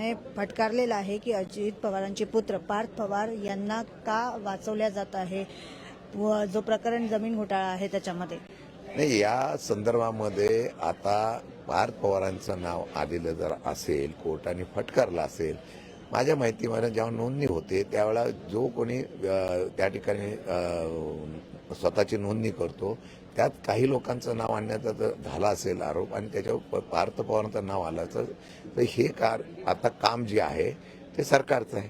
हायकोर्टाने फटकारलेलं आहे की अजित पवारांचे पुत्र पार्थ पवार यांना का वाचवल्या जात आहे? व जो प्रकरण जमीन घोटाळा आहे त्याच्यामध्ये. नाही या संदर्भामध्ये आता पार्थ पवारांचं नाव आलेलं जर असेल कोर्टाने फटकारलं असेल माझ्या माहितीमध्ये जेव्हा नोंदणी होते त्यावेळेला जो कोणी त्या ठिकाणी स्वतःची नोंदणी करतो त्यात काही लोकांचं नाव आणण्याचा जर झाला असेल आरोप आणि त्याच्यावर पार्थ पवारांचं नाव आलं तर हे कार आता काम जे आहे ते सरकारचं आहे.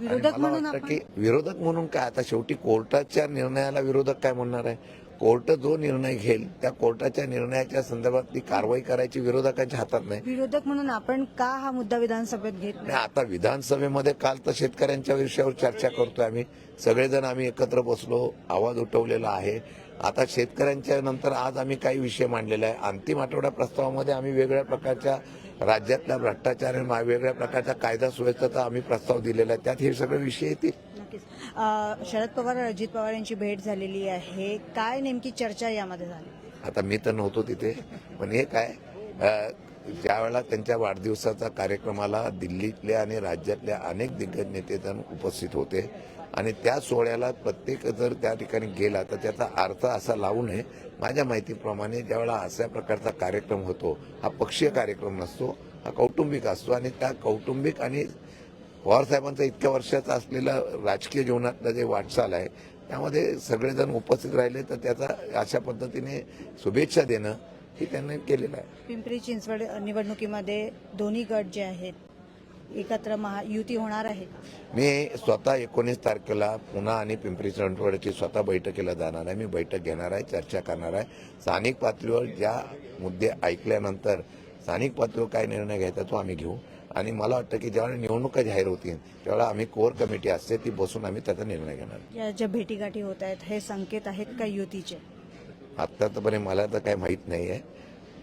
आणि मला वाटतं की विरोधक म्हणून काय आता शेवटी कोर्टाच्या निर्णयाला विरोधक काय म्हणणार आहे? कोर्ट जो निर्णय घेईल त्या कोर्टाच्या निर्णयाच्या संदर्भातली कारवाई करायची विरोधकांच्या हातात नाही. विरोधक म्हणून आपण का हा मुद्दा विधानसभेत घेत नाही? आता विधानसभेमध्ये काल तर शेतकऱ्यांच्या विषयावर चर्चा करतोय आम्ही. सगळेजण आम्ही एकत्र बसलो आवाज उठवलेला आहे. आता शेतकऱ्यांच्या नंतर आज आम्ही काही विषय मांडलेला आहे. अंतिम आठवड्या प्रस्तावामध्ये आम्ही वेगवेगळ्या प्रकारच्या राज्यातल्या भ्रष्टाचार आणि मा- वेगळ्या प्रकारच्या कायदा सुव्यवस्थेचा आम्ही प्रस्ताव दिलेला आहे. त्यात हे सगळे विषय येतील. शरद पवार आणि अजित पवार यांची भेट झालेली आहे. काय नेमकी चर्चा यामध्ये झाली? आता मी तर नव्हतो तिथे पण हे काय? ज्यावेळेला त्यांच्या वाढदिवसाचा कार्यक्रमाला दिल्लीतल्या आणि राज्यातल्या अनेक दिग्गज नेतेजण उपस्थित होते आणि त्या सोहळ्याला प्रत्येक जर त्या ठिकाणी गेला तर त्याचा अर्थ असा लावू नये. माझ्या माहितीप्रमाणे ज्यावेळेला अशा प्रकारचा कार्यक्रम होतो हा पक्षीय कार्यक्रम नसतो हा कौटुंबिक असतो आणि त्या कौटुंबिक आणि पवारसाहेबांचा इतक्या वर्षाचा असलेला राजकीय जीवनातलं जे वाटचाल आहे त्यामध्ये सगळेजण उपस्थित राहिले तर त्याचा अशा पद्धतीने शुभेच्छा देणं हे त्यांनी केलेलं आहे. पिंपरी चिंचवड निवडणुकीमध्ये दोन्ही गट जे आहेत एकत्र महा युती होणार आहे. मी स्वतः एकोणीस तारखेला पुन्हा आणि पिंपरी चिंचवडची स्वतः बैठकीला जाणार आहे. मी बैठक घेणार आहे चर्चा करणार आहे. स्थानिक पातळीवर ज्या मुद्दे ऐकल्यानंतर स्थानिक पातळीवर काय निर्णय घ्यायचा तो आम्ही घेऊ. आणि मला वाटतं की जेव्हा निवडणुका जाहीर होतील त्यावेळेला आम्ही कोर कमिटी असते ती बसून आम्ही त्याचा निर्णय घेणार. या ज्या भेटीगाठी होत आहेत हे संकेत आहेत का युतीचे? आत्ता आत्तापर्यंत मला तर काही माहीत नाही आहे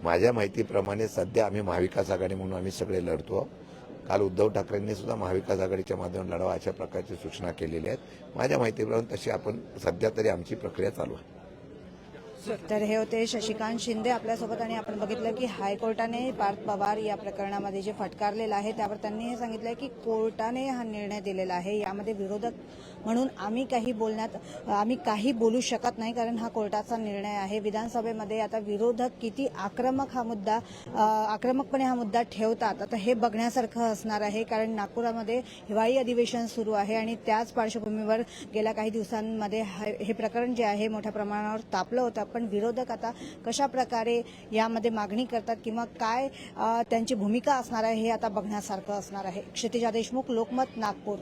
माझ्या माहितीप्रमाणे सध्या आम्ही महाविकास आघाडी म्हणून आम्ही सगळे लढतो. काल उद्धव ठाकरेंनी सुद्धा महाविकास आघाडीच्या माध्यमातून लढावा अशा प्रकारची सूचना केलेल्या आहेत. माझ्या माहितीप्रमाणे तशी आपण सध्या तरी आमची प्रक्रिया चालू आहे. तर हे होते शशिकांत शिंदे आपल्यासोबत आणि आपण बघितलं की हायकोर्टाने पार्थ पवार या प्रकरणामध्ये जे फटकारलेलं आहे त्यावर त्यांनी हे सांगितलं की कोर्टाने हा निर्णय दिलेला आहे. यामध्ये विरोधक म्हणून आम्ही काही बोलण्यात आम्ही काही बोलू शकत नाही कारण हा कोर्टाचा निर्णय आहे. विधानसभेमध्ये आता विरोधक किती आक्रमक हा मुद्दा आक्रमकपणे हा मुद्दा ठेवतात. आता हे बघण्यासारखं असणार आहे कारण नागपुरामध्ये हिवाळी अधिवेशन सुरू आहे आणि त्याच पार्श्वभूमीवर गेल्या काही दिवसांमध्ये हे प्रकरण जे आहे मोठ्या प्रमाणावर तापलं होतं. पण विरोधक आता कशा प्रकारे यामध्ये मागणी करतात किंवा काय त्यांची भूमिका असणार आहे हे आता बघण्यासारखं असणार आहे. क्षितिजा देशमुख लोकमत नागपूर.